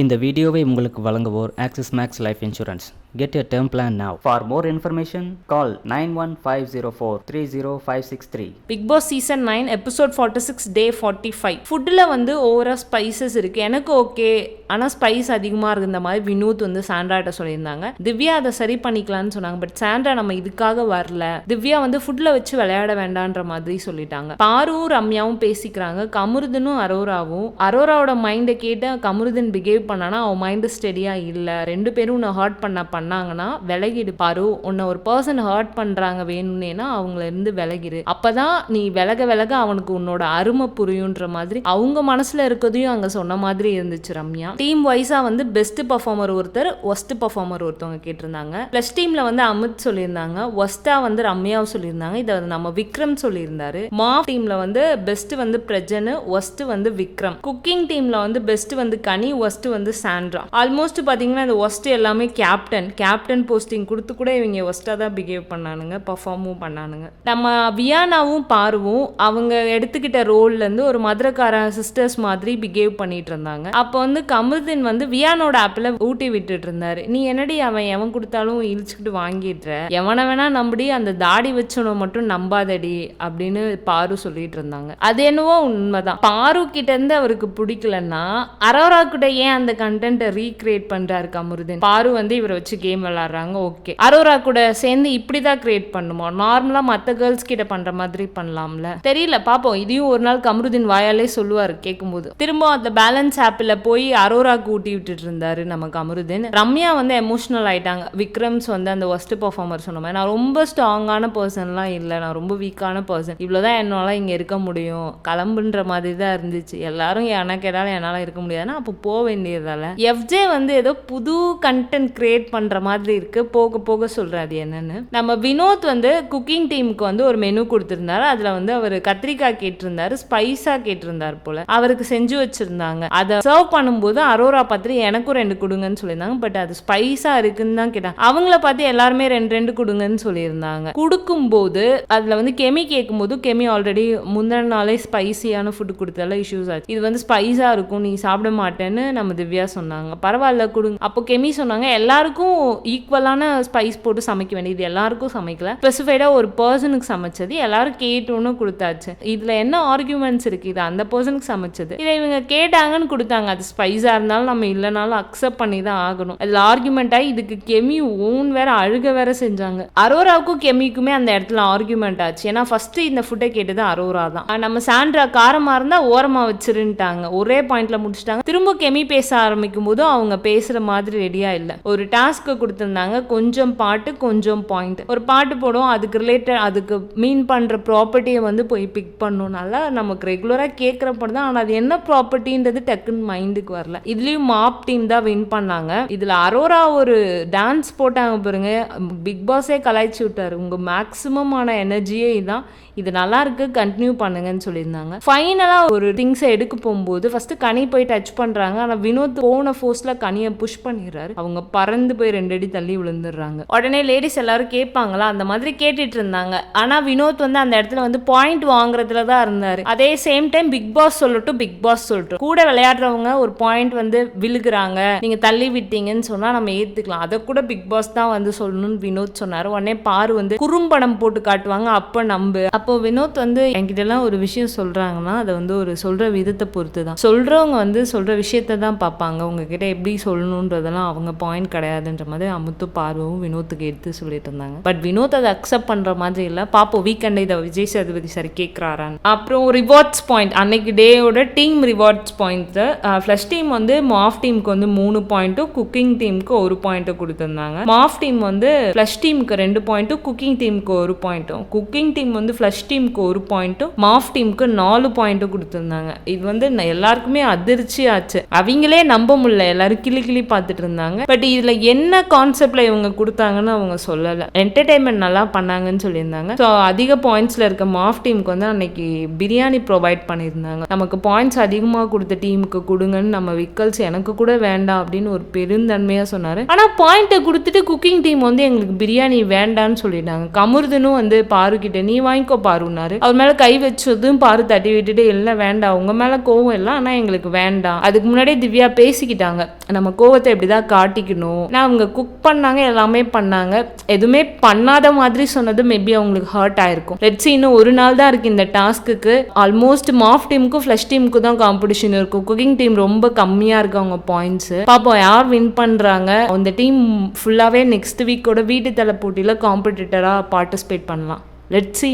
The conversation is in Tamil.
இந்த வீடியோவை உங்களுக்கு வழங்குவோர் Axis Max Life Insurance get a term plan now for more information call nine one five zero four three zero five six three Big Boss season nine episode forty six day forty five ஃபுட்டில் வந்து ஓவராக ஸ்பைசஸ் இருக்குது எனக்கு ஓகே ஆனால் ஸ்பைஸ் அதிகமாக இருந்த மாதிரி வினோத் வந்து சாண்ட்ராட்ட சொல்லியிருந்தாங்க. திவ்யா அதை சரி பண்ணிக்கலாம்னு சொன்னாங்க. பட் சாண்ட்ரா நம்ம இதுக்காக வரல. திவ்யா வந்து ஃபுட்டில் வச்சு விளையாட வேண்டான்ற மாதிரி சொல்லிட்டாங்க. பாருவும் ரம்யாவும் பேசிக்கிறாங்க. கமுருதனும் அரோராவும். அரோராவோட மைண்டை கேட்டு கமுருதன் பிஹேவ் பண்ணானா அவன் மைண்டு ஸ்டெடியாக இல்லை. ரெண்டு பேரும் உன்னை ஹர்ட் பண்ண பண்ணாங்கன்னா விலகிடு பாரு. உன்னை ஒரு பர்சன் ஹர்ட் பண்ணுறாங்க வேணும்னேனா அவங்கள இருந்து விலகிடு அப்போதான் நீ விலக விலக அவனுக்கு உன்னோட அருமை புரியுன்ற மாதிரி அவங்க மனசுல இருக்கிறதையும் அங்க சொன்ன மாதிரி இருந்துச்சு ரம்யா. டீம் வைஸா வந்து பெஸ்ட் பர்ஃபார்மர் ஒருத்தர் ஒஸ்ட் பர்ஃபார்மர் ஒருத்தவங்க கேட்டிருந்தாங்க. ப்ளஸ் டீமில் வந்து அமித் சொல்லியிருந்தாங்க. ஒஸ்ட்டாக வந்து ரம்யாவும் சொல்லியிருந்தாங்க. இதை வந்து நம்ம விக்ரம் சொல்லியிருந்தாரு. மா டீமில் வந்து பெஸ்ட் வந்து பிரஜனு ஒஸ்ட் வந்து விக்ரம். குக்கிங் டீமில் வந்து பெஸ்ட் வந்து கனி ஒஸ்ட் வந்து வந்து சாண்ட்ரா. ஆல்மோஸ்ட் பார்த்தீங்கன்னா இந்த ஒஸ்ட் எல்லாமே கேப்டன் கேப்டன் போஸ்டிங் கொடுத்து கூட இவங்க ஒஸ்ட்டாக தான் பிஹேவ் பண்ணானுங்க பர்ஃபார்மும் பண்ணானுங்க. நம்ம வியானாவும் பார்வும் அவங்க எடுத்துக்கிட்ட ரோல்ல இருந்து ஒரு மதுரக்கார சிஸ்டர்ஸ் மாதிரி பிஹேவ் பண்ணிட்டு இருந்தாங்க. அப்போ வந்து கமல்தீன் வந்து வியானோட ஆப்பில் ஊட்டி விட்டுட்டு இருந்தாரு. நீ என்னடி அவன் எவன் கொடுத்தாலும் இழிச்சுக்கிட்டு வாங்கிடுற? எவனை வேணா நம்படி அந்த தாடி வச்சவனை மட்டும் நம்பாதடி அப்படின்னு பாரு சொல்லிட்டு இருந்தாங்க. அது என்னவோ உண்மைதான். பாரு கிட்ட இருந்து அவருக்கு பிடிக்கலன்னா அரோரா கிட்ட ஏன் அந்த கண்டென்ட்டை ரீக்ரியேட் பண்றாரு கமருதீன். பாரு வந்து இவரை வச்சு கேம் விளாடுறாங்க ஓகே அரோரா கூட சேர்ந்து இப்படி தான் கிரியேட் பண்ணுமோ நார்மலா மற்ற கேர்ள்ஸ் கிட்ட பண்ற மாதிரி பண்ணலாம்ல. தெரியல பாப்போம். இதையும் ஒரு நாள் கமருதீன் வாயாலே சொல்லுவார் கேட்கும்போது திரும்ப அந்த பேலன்ஸ் ஆப்பில் போய் அரோரா ஊட்டி விட்டுட்டு இருந்தாரு நம்ம கமருதீன். ரம்யா வந்து எமோஷனல் ஆயிட்டாங்க. விக்ரம்ஸ் வந்து அந்த ஒஸ்ட் பர்ஃபார்மர் சொன்ன மாதிரி நான் ரொம்ப ஸ்ட்ராங்கான பர்சன்லாம் இல்லை. நான் ரொம்ப வீக்கான பர்சன் இவ்வளோதான் என்னால் இங்கே இருக்க முடியும். கிளம்புன்ற மாதிரி தான் இருந்துச்சு. எல்லாரும் எனக்கு கேட்டாலும் என்னால் இருக்க முடியாதுன்னா அப்போ போக வேண்டியதால எஃப்ஜே வந்து ஏதோ புது கண்டென்ட் கிரியேட் பண்ணுற மாதிரி இருக்கு. போக போக சொல்றாரு அது என்னன்னு. நம்ம வினோத் வந்து குக்கிங் டீமுக்கு வந்து ஒரு மெனு கொடுத்துருந்தாரு. அதில் வந்து அவர் கத்திரிக்காய் கேட்டிருந்தாரு ஸ்பைஸாக கேட்டிருந்தார் போல. அவருக்கு செஞ்சு வச்சிருந்தாங்க. அதை சர்வ் பண்ணும்போது அரோரா பார்த்துட்டு எனக்கும் ரெண்டு கொடுங்கன்னு சொல்லியிருந்தாங்க. பட் அது ஸ்பைஸாக இருக்குன்னு தான் கேட்டாங்க. அவங்கள பார்த்து எல்லாருமே ரெண்டு ரெண்டு கொடுங்கன்னு சொல்லியிருந்தாங்க. கொடுக்கும்போது அதில் வந்து கெமி கேட்கும்போது கெமி ஆல்ரெடி முந்தின நாளே ஸ்பைசியான ஃபுட் கொடுத்தால இஷ்யூஸ் ஆச்சு. இது வந்து ஸ்பைஸாக இருக்கும் நீ சாப்பிட மாட்டேன்னு நம்ம திவ்யா சொன்னாங்க. பரவாயில்ல கொடுங்க. அப்போ கெமி சொன்னாங்க எல்லாருக்கும் ஈக்குவலான ஸ்பைஸ் போட்டு சமைக்க வேண்டியது எல்லாருக்கும் சமைக்கல. ஸ்பெசிஃபைடாக ஒரு பர்சனுக்கு சமைச்சது எல்லாரும் கேட்டோன்னு கொடுத்தாச்சு. இதில் என்ன ஆர்குமெண்ட்ஸ் இருக்குது இது அந்த பர்சனுக்கு சமைச்சது. இதை இவங்க கேட்டாங்கன்னு கொடுத்தாங்க. அது ஸ்பைஸாக இருந்தாலும் நம்ம இல்லைனாலும் அக்செப்ட் பண்ணி தான் ஆகணும். அதில் ஆர்குமெண்ட்டாக ஆகி இதுக்கு கெமி ஓன் வேற அழுக வேற செஞ்சாங்க. அரோராவுக்கும் கெமிக்குமே அந்த இடத்துல ஆர்குமெண்ட் ஆச்சு. ஏன்னா ஃபஸ்ட்டு இந்த ஃபுட்டை கேட்டது அரோரா தான். நம்ம சாண்ட்ரா காரமாக இருந்தால் ஓரமாக வச்சிருன்ட்டாங்க. ஒரே பாயிண்ட்ல முடிச்சிட்டாங்க. திரும்ப கெமி பேச ஆரம்பிக்கும் போது அவங்க பேசுற மாதிரி ரெடியா இல்ல. ஒரு டாஸ்க்கு கொடுத்திருந்தாங்க கொஞ்சம் பாட்டு கொஞ்சம் பாயிண்ட் ஒரு பாட்டு போடும் அதுக்கு ரிலேட்டட் அதுக்கு மீன் பண்ற ப்ராப்பர்ட்டியை வந்து போய் பிக் பண்ணும் நல்லா நமக்கு ரெகுலரா கேட்குற படம் தான். ஆனா அது என்ன ப்ராப்பர்ட்டின்றது டக்குன்னு மைண்டுக்கு வரல. இதுலயும் மாப் டீம் தான் வின் பண்ணாங்க. இதுல அரோரா ஒரு டான்ஸ் போட்டாங்க பாருங்க. பிக் பாஸே கலாய்ச்சி விட்டாரு. உங்க மேக்ஸிமமான எனர்ஜியே இதான். இது நல்லா இருக்கு கண்டினியூ பண்ணுங்கன்னு சொல்லியிருந்தாங்க. ஃபைனலாக ஒரு திங்ஸை எடுக்க போகும்போது ஃபர்ஸ்ட் கனி போய் டச் பண்றாங்க. ஆனா வினோத் போன ஃபோர்ஸ்ல கனியை புஷ் பண்ணிடுறாரு. அவங்க பறந்து போய் ரெண்டு அடி தள்ளி விழுந்துடுறாங்க. உடனே லேடிஸ் எல்லாரும் கேட்பாங்களா? அந்த மாதிரி கேட்டுட்டு இருந்தாங்க. ஆனா வினோத் வந்து அந்த இடத்துல வந்து பாயிண்ட் வாங்குறதுல தான் இருந்தாரு. அதே சேம் டைம் பிக் பாஸ் சொல்லட்டும் பிக் பாஸ் சொல்லட்டும். கூட விளையாடுறவங்க ஒரு பாயிண்ட் வந்து விழுகுறாங்க. நீங்க தள்ளி விட்டீங்கன்னு சொன்னா நம்ம ஏத்துக்கலாம். அதை கூட பிக் பாஸ் தான் வந்து சொல்லணும்னு வினோத் சொன்னாரு. உடனே பாரு வந்து குறும்படம் போட்டு காட்டுவாங்க. அப்ப நம்பு. அப்போ வினோத் வந்து என்கிட்ட எல்லாம் ஒரு விஷயம் சொல்றாங்கன்னா அதை வந்து ஒரு சொல்ற விதத்தை பொறுத்து தான் சொல்றவங்க வந்து சொல்ற விஷயத்த தான் பார்ப்பாங்க. உங்ககிட்ட எப்படி சொல்லணுன்றதெல்லாம் அவங்க பாயிண்ட் கிடையாதுன்ற மாதிரி அமுத்து பார்வவும் வினோத்துக்கு எடுத்து சொல்லிட்டு இருந்தாங்க. பட் வினோத் அதை அக்செப்ட் பண்ற மாதிரி இல்லை. பாப்போம் வீக்கெண்டை இதை விஜய் சேதுபதி சார் கேட்குறாரான்னு அப்புறம் ரிவார்ட்ஸ் பாயிண்ட் அன்னைக்கு டேயோட team rewards point flush team வந்து மாஃப் டீமுக்கு வந்து மூணு பாயிண்ட்டும் குக்கிங் டீமுக்கு ஒரு பாயிண்ட்டும் கொடுத்துருந்தாங்க. மாஃப் டீம் வந்து ஃப்ளஷ் டீமுக்கு ரெண்டு பாயிண்ட்டும் குக்கிங் டீமுக்கு ஒரு பாயிண்ட்டும் குக்கிங் டீம் வந்து ஃப்ளஷ் டீமுக்கு ஒரு பாயிண்ட்டும் மாஃப் டீமுக்கு நாலு பாயிண்ட்டும் கொடுத்துருந்தாங்க. இது வந்து எல்லாருக்குமே அதிர்ச்சி ஆச்சு அவங்களே நம்ப முடியல. எல்லாரும் கிளி கிளி பார்த்துட்டு இருந்தாங்க. பட் இதுல என்ன கான்செப்ட்ல இவங்க கொடுத்தாங்கன்னு அவங்க சொல்லல. என்டர்டைன்மெண்ட் நல்லா பண்ணாங்கன்னு சொல்லியிருந்தாங்க. ஸோ அதிக பாயிண்ட்ஸ்ல இருக்க மாஃப் டீமுக்கு வந்து அன்னைக்கு பிரியாணி ப்ரொவைட் பண்ணியிருந்தாங்க. நமக்கு பாயிண்ட்ஸ் அதிகமாக கொடுத்த டீமுக்கு கொடுங்கன்னு நம்ம விக்கல்ஸ் எனக்கு கூட வேண்டாம் அப்படின்னு ஒரு பெருந்தன்மையாக சொன்னார். ஆனா பாயிண்ட்டை கொடுத்துட்டு குக்கிங் டீம் வந்து எங்களுக்கு பிரியாணி வேண்டான்னு சொல்லிட்டாங்க. கமுருதனும் வந்து பாரு கிட்ட நீ வாங்கிக்கோ பாருன்னாரு. அவர் மேலே கை வச்சதும் பாரு தட்டி விட்டுட்டு இல்லை வேண்டாம். உங்க மேலே கோவம் இல்லை. ஆனால் எங்களுக்கு வேண்டாம். அதுக்கு முன்னாடியே திவ்யா கிளியராக பேசிக்கிட்டாங்க. நம்ம கோவத்தை எப்படி தான் காட்டிக்கணும்? நான் அவங்க குக் பண்ணாங்க எல்லாமே பண்ணாங்க. எதுவுமே பண்ணாத மாதிரி சொன்னது மேபி அவங்களுக்கு ஹர்ட் ஆயிருக்கும். லெட்ஸ் இன்னும் ஒரு நாள் தான் இருக்குது இந்த டாஸ்க்குக்கு ஆல்மோஸ்ட் மாஃப் டீமுக்கும் ஃப்ளஷ் டீமுக்கு தான் காம்படிஷன் இருக்கும். குக்கிங் டீம் ரொம்ப கம்மியாக இருக்கு அவங்க பாயிண்ட்ஸ் பாப்போம் யார் வின் பண்ணுறாங்க அந்த டீம் ஃபுல்லாகவே நெக்ஸ்ட் வீக்கோட வீட்டு தலை போட்டியில் காம்படிட்டராக பார்ட்டிசிபேட் பண்ணலாம். லெட்ஸி